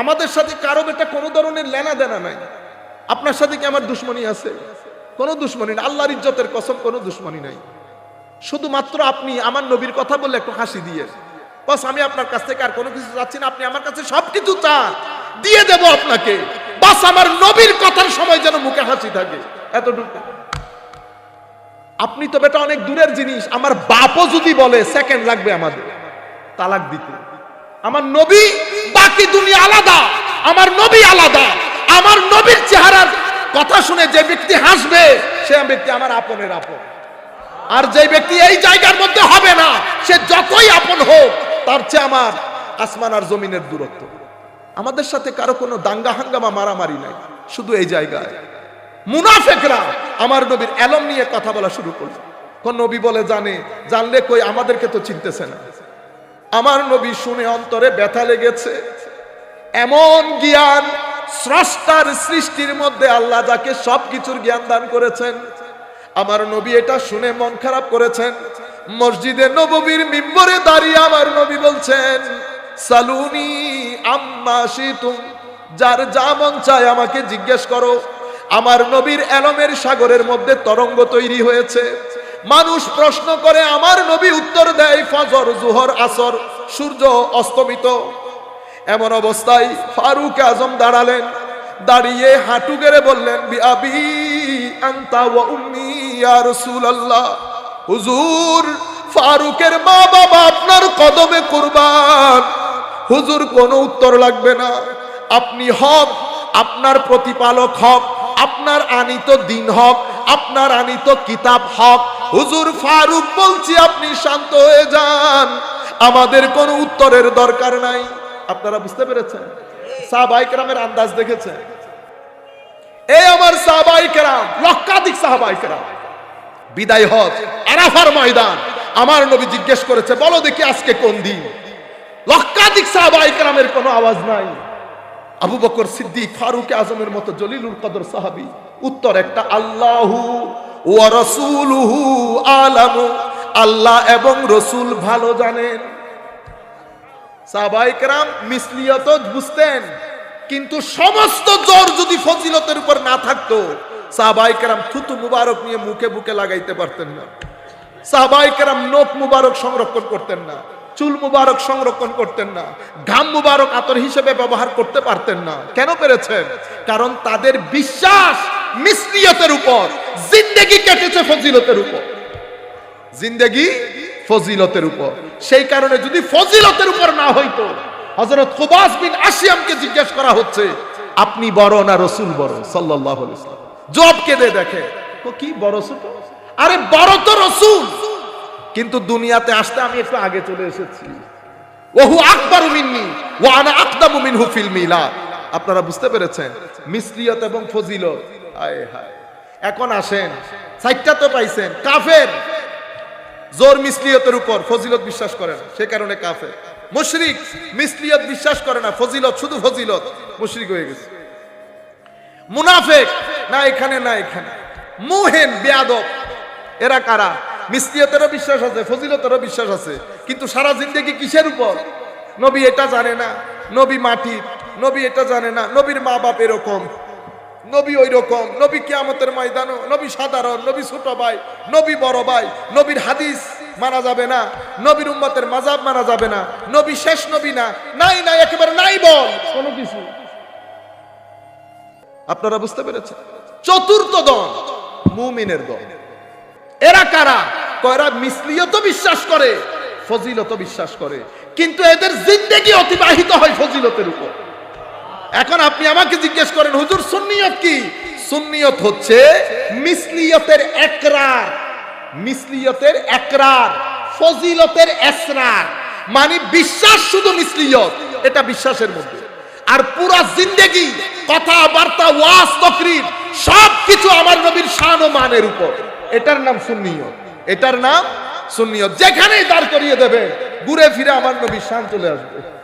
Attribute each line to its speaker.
Speaker 1: আমাদের সাথে কারও এটা কোনো ধরনের লেনা দেনা নাই। আপনার সাথে কি আমার দুশ্মনী আছে? কোনো দুশ্মনী নাই। আল্লাহর ইজ্জতের কসম কোনো দুশ্মনী নাই। শুধুমাত্র আপনি আমার নবীর কথা বললে একটু হাসি দিয়ে। বাস, আমি আপনার কাছ থেকে আর কোনো কিছু চাচ্ছি না। আপনি আমার কাছে সবকিছু চান। দিয়ে দেব আপনাকে। বাস, আমার নবীর কথার সময় যেন মুখে হাসি থাকে। এতটুকু। আপনি তো বেটা অনেক দূরের জিনিস। আমার বাপও যদি বলে, সেকেন্ড লাগবে আমাদের। তালাক দিতে। আমার নবী বাকি দুনিয়া আলাদা? আমার নবী আলাদা। আমার নবীর চেহারার কথা শুনে যে ব্যক্তি হাসবে, সে ব্যক্তি আমার আপনের আপন। আর যে ব্যক্তি এই জায়গার মধ্যে হবে না, সে যতই আপন হোক, তার চেয়ে আমার আসমান আর জমিনের দূরত্ব। আমাদের সাথে কারও কোনো দাঙ্গা হাঙ্গামা, মারামারি নাই, শুধু এই জায়গায়। মুনাফেকরা আমার নবীর এলম নিয়ে কথা বলা শুরু করল। কোন নবী বলে, জানে, জানলে কই আমাদেরকে তো চিনতেছে না। আমার নবী শুনে অন্তরে ব্যথা লেগেছে। এমন জ্ঞান স্রষ্টার সৃষ্টির মধ্যে আল্লাহ যাকে সবকিছুর জ্ঞান দান করেছেন। আমার নবী এটা শুনে মন খারাপ করেছেন। মসজিদে নববীর মিম্বরে দাঁড়িয়ে আমার নবী বলছেন, সালুনি আম্মা শিতুম। যার যা মন চায় আমাকে জিজ্ঞেস করো। আমার নবীর এলমের সাগরের মধ্যে তরঙ্গ তৈরি হয়েছে। মানুষ প্রশ্ন করে, আমার নবী উত্তর দেয় ফজর, জুহর, আসর, সূর্য অস্তমিত। এমন অবস্থায় ফারুক আজম দাঁড়ালেন, দাঁড়িয়ে হাঁটু গেড়ে বললেন বিআবি আনতা ওয়া উম্মি ইয়া রাসূলুল্লাহ। হুজুর, ফারুকের মা বাবা আপনার কদমে কুরবান। হুজুর, কোনো উত্তর লাগবে না। আপনি হক, আপনার প্রতিপালক হক, আপনার আনিত দিন হক, আপনার আনিত কিতাব হক। হুজুর, ফারুক বলছি, আপনি শান্ত হয়ে যান। আমাদের কোনো উত্তরের দরকার নাই। আপনারা বুঝতে পেরেছেন? সাহবাইকরামের আন্দাজ দেখেছেন? এই আমার সাহবাইকরাম লক্ষাধিক সাহবাইকরাম বিদায় হজ, আরাফার ময়দান। আমার নবী জিজ্ঞেস করেছে, বলো দেখি আজকে কোন দিন? লক্ষাধিক সাহবাইকরামের কোনো আওয়াজ নাই। আবু বকর সিদ্দিক, ফারুক আজমের মতো জলিলুল কদর সাহাবি, উত্তর একটা, আল্লাহু ওয়া রাসূলুহু আলামু। আল্লাহ এবং রসুল ভালো জানেন। সাহবাইকরাম মিসলিয়ত বুঝতেন। কিন্তু সমস্ত জোর যদি ফজিলতের উপর না থাকতো, সাহবাইকরাম থুতু মুবারক নিয়ে মুখে বুকে লাগাইতে পারতেন না। সাহবাইকরাম নোক মুবারক সংরক্ষণ করতেন না, চুল মুবারক সংরক্ষণ করতেন না, ঘাম মুবারক আতর হিসেবে ব্যবহার করতে পারতেন না। কেন পেরেছেন? কারণ তাদের বিশ্বাস মিসলিয়তের উপর, জিন্দেগি কেটেছে ফজিলতের উপর। জিন্দেগি ফজিলতের উপর। সেই কারণে যদি ফজিলতের উপর না হইতো হজরত কুবাস বিন আসিয়ামকে জিজ্ঞেস করা হচ্ছে, আপনি বড় না রসুল বড়? ওয়াসাল্লাম জব কে দে দেখে তো কি বড় ছোট? আরে বড় তো রসুল, কিন্তু দুনিয়াতে আসতে আমি একটু আগে চলে এসেছি। ওহু আকবর মিন্নি ও আনা আকদামু মিনহু ফিল মিলা আপনারা বুঝতে পেরেছেন, মিসলিয়ত এবং ফজিলত। হায় হায়। এখন আসেন, সাইটটা তো পাইছেন, কাফের। জোর মিসলিয়তের উপর ফজিলত বিশ্বাস করে না, সে কারণে কাফের। মুশরিক মিসলিয়ত বিশ্বাস করে না, ফজিলত, শুধু ফজিলত। মুশরিক হয়ে গেছে। মুনাফেক, না এখানে না এখানে। মুহেন, বেয়াদব। এরা কারা? মিসলিয়তেরও বিশ্বাস আছে, ফজিলতেরও বিশ্বাস আছে। কিন্তু সারা জিন্দগি কিসের উপর? নবী এটা জানে না, নবী মাটি, নবী এটা জানে না, নবীর মা বাপ এরকম। নবী ওই রকম নবী কিয়ামতের ময়দানও নবী সাধারণ নবী ছোট ভাই নবী বড় ভাই নবীর হাদিস মানা যাবে না নবীর উম্মতের মাজাব মানা যাবে না নবী শেষ নবী না নাই নাই একেবারে নাই বল। কোনো কিছু আপনারা বুঝতে পেরেছেন? চতুর্থ দল মুমিনের দল। এরা কারা? কয়রা মিসলিয়ত বিশ্বাস করে ফজিলত বিশ্বাস করে কিন্তু এদের জিন্দেগি অতিবাহিত হয় ফজিলতের উপর। এখন আপনি আমাকে জিজ্ঞেস করেন, হুজুর, সুন্নিয়ত কি? সুন্নিয়ত হচ্ছে মিসলিয়তের একরার মিসলিয়তের একরার, ফজিলতের এসরার মানে বিশ্বাস শুধু মিসলিয়ত, এটা বিশ্বাসের মধ্যে। আর পুরা জিন্দেগি, কথাবার্তা, ওয়াজ, তকরির সব কিছু আমার নবীর শান ও মানের উপর। এটার নাম সুন্নিয়ত। এটার নাম সুন্নিয়ত। যেখানেই দাঁড় করিয়ে দেবে, ঘুরে ফিরে আমার নবীর শান চলে আসবে।